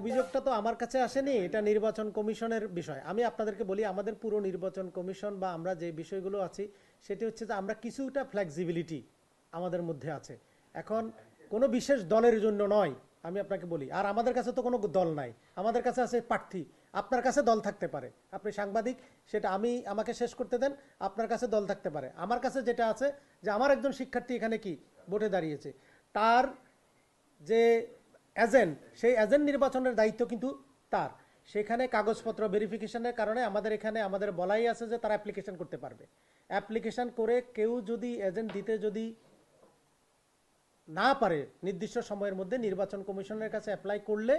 অভিযোগটা তো আমার কাছে আসেনি, এটা নির্বাচন কমিশনের বিষয়। আমি আপনাদেরকে বলি, আমাদের পুরো নির্বাচন কমিশন বা আমরা যে বিষয়গুলো আছি, সেটি হচ্ছে যে আমরা কিছুটা ফ্লেক্সিবিলিটি আমাদের মধ্যে আছে। এখন কোনো বিশেষ দলের জন্য নয়, আমি আপনাকে বলি। আর আমাদের কাছে তো কোনো দল নাই। আমাদের কাছে আছে প্রার্থী। আপনার কাছে দল থাকতে পারে। আপনি সাংবাদিক, সেটা আমি, আমাকে শেষ করতে দেন, আপনার কাছে দল থাকতে পারে। আমার কাছে যেটা আছে যে, আমার একজন শিক্ষার্থী এখানে কি? ভোটে দাঁড়িয়েছে। তার যে এজেন্ট সেই এজেন্ট নির্বাচনের দায়িত্ব কিন্তু তার। সেখানে কাগজপত্র ভেরিফিকেশনের কারণে আমাদের এখানে, আমাদের বলাই আছে যে তারা অ্যাপ্লিকেশন করতে পারবে। অ্যাপ্লিকেশন করে কেউ যদি এজেন্ট দিতে যদি না পারে, নির্দিষ্ট সময়ের মধ্যে নির্বাচন কমিশনের কাছে অ্যাপ্লাই করলে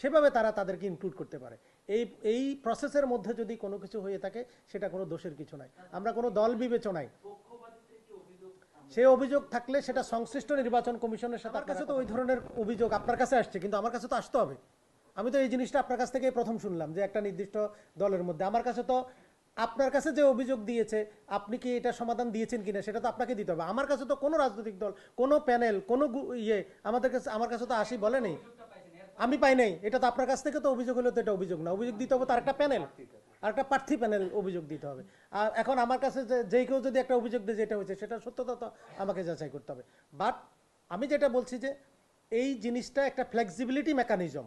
সেভাবে তারা তাদেরকে ইনক্লুড করতে পারে। এই এই প্রসেসের মধ্যে যদি কোনো কিছু হয়ে থাকে, সেটা কোনো দোষের কিছু নাই। আমরা কোনো দল বিবেচনায় সে অভিযোগ থাকলে সেটা সংশ্লিষ্ট নির্বাচন কমিশনের সাথে আমার কাছে তো ওই ধরনের অভিযোগ আপনার কাছে আসছে কিন্তু আমার কাছে তো আসতে হবে। আমি তো এই জিনিসটা আপনার কাছ থেকে প্রথম শুনলাম যে একটা নির্দিষ্ট দলের মধ্যে। আমার কাছে তো আপনার কাছে যে অভিযোগ দিয়েছে আপনি কি এটা সমাধান দিয়েছেন কিনা সেটা তো আপনাকে দিতে হবে। আমার কাছে তো কোনো রাজনৈতিক দল কোনো প্যানেল কোনো ইয়ে আমাদের কাছে আমার কাছে তো আসি বলে নেই। আমি পাই নাই। এটা তো আপনার কাছ থেকে তো অভিযোগ হলে তো এটা অভিযোগ না। অভিযোগ দিতে হবে তার একটা প্যানেল। আর একটা প্রার্থী প্যানেল অভিযোগ দিতে হবে। আর এখন আমার কাছে যে কেউ যদি একটা অভিযোগ দেয় যেটা হয়েছে, সেটা সত্যতা তো আমাকে যাচাই করতে হবে। বাট আমি যেটা বলছি যে, এই জিনিসটা একটা ফ্লেক্সিবিলিটি মেকানিজম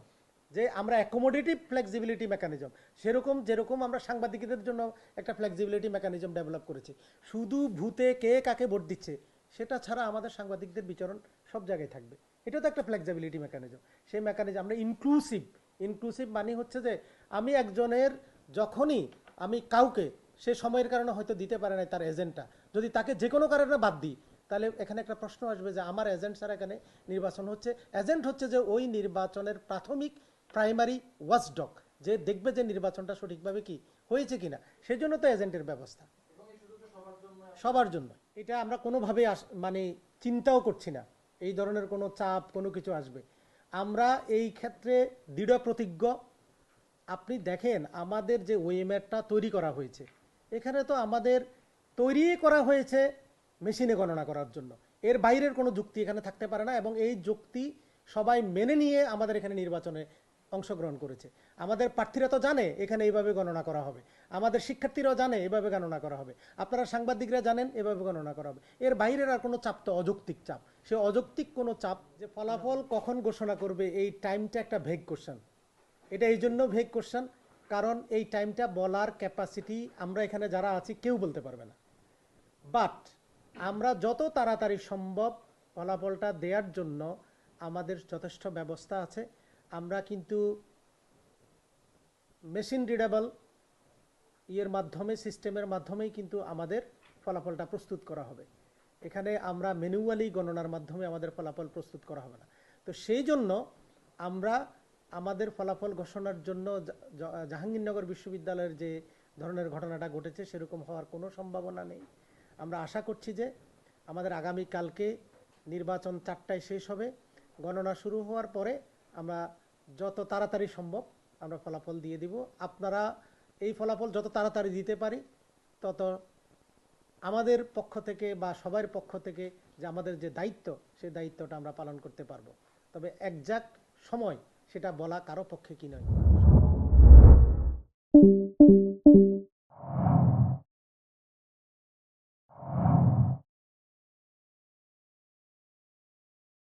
যে আমরা অ্যাকোমোডেটিভ ফ্লেক্সিবিলিটি মেকানিজম সেরকম যেরকম আমরা সাংবাদিকদের জন্য একটা ফ্লেক্সিবিলিটি মেকানিজম ডেভেলপ করেছি। শুধু ভূতে কে কাকে ভোট দিচ্ছে, সেটা ছাড়া আমাদের সাংবাদিকদের বিচরণ সব জায়গায় থাকবে। এটা তো একটা ফ্লেক্সিবিলিটি মেকানিজম সেই মেকানিজম আমরা ইনক্লুসিভ ইনক্লুসিভ মানে হচ্ছে যে, আমি একজনের যখনই আমি কাউকে সে সময়ের কারণে হয়তো দিতে পারে না তার এজেন্টটা যদি তাকে যে কোনো কারণে বাদ দিই তাহলে এখানে একটা প্রশ্ন আসবে যে আমার এজেন্ট স্যার এখানে নির্বাচন হচ্ছে। এজেন্ট হচ্ছে যে ওই নির্বাচনের প্রাথমিক প্রাইমারি ওয়াচডগ যে দেখবে যে নির্বাচনটা সঠিকভাবে কি হয়েছে কিনা। সেই জন্য তো এজেন্টের ব্যবস্থা। সবার জন্য। এটা আমরা কোনোভাবে আস- মানে চিন্তাও করছি না। এই ধরনের কোনো চাপ কোনো কিছু আসবে। আমরা এই ক্ষেত্রে দৃঢ় প্রতিজ্ঞ আপনি দেখেন আমাদের যে ওয়েম্যাটটা তৈরি করা হয়েছে, এখানে তো আমাদের তৈরি করা হয়েছে মেশিনে গণনা করার জন্য। এর বাইরের কোনো যুক্তি এখানে থাকতে পারে না এবং এই যুক্তি সবাই মেনে নিয়ে আমাদের এখানে নির্বাচনে অংশগ্রহণ করেছে। আমাদের প্রার্থীরা তো জানে এখানে এইভাবে গণনা করা হবে। আমাদের শিক্ষার্থীরাও জানে এভাবে গণনা করা হবে। আপনারা সাংবাদিকরা জানেন এভাবে গণনা করা হবে। এর বাইরের আর কোনো চাপ তো অযৌক্তিক চাপ। সে অযৌক্তিক কোনো চাপ যে ফলাফল কখন ঘোষণা করবে, এই টাইমটা একটা ভেগ কোশ্চেন এটা এই জন্য ভেগ কোশ্চেন কারণ এই টাইমটা বলার ক্যাপাসিটি আমরা এখানে যারা আছি কেউ বলতে পারবে না। বাট আমরা যত তাড়াতাড়ি সম্ভব ফলাফলটা দেওয়ার জন্য আমাদের যথেষ্ট ব্যবস্থা আছে। আমরা কিন্তু মেশিন রিডেবল ইয়ের মাধ্যমে সিস্টেমের মাধ্যমেই কিন্তু আমাদের ফলাফলটা প্রস্তুত করা হবে। এখানে আমরা ম্যানুয়ালি গণনার মাধ্যমে আমাদের ফলাফল প্রস্তুত করা হবে না। তো সেই জন্য আমরা আমাদের ফলাফল ঘোষণার জন্য জাহাঙ্গীরনগর বিশ্ববিদ্যালয়ের যে ধরনের ঘটনাটা ঘটেছে সেরকম হওয়ার কোনো সম্ভাবনা নেই। আমরা আশা করছি যে আমাদের আগামী কালকে নির্বাচন চারটায় শেষ হবে। গণনা শুরু হওয়ার পরে আমরা যত তাড়াতাড়ি সম্ভব আমরা ফলাফল দিয়ে দিব। আপনারা এই ফলাফল যত তাড়াতাড়ি দিতে পারি, তত আমাদের পক্ষ থেকে বা সবার পক্ষ থেকে যে আমাদের যে দায়িত্ব, সেই দায়িত্বটা আমরা পালন করতে পারব। তবে একজাক্ট সময় সেটা বলা কারও পক্ষে কি নয়।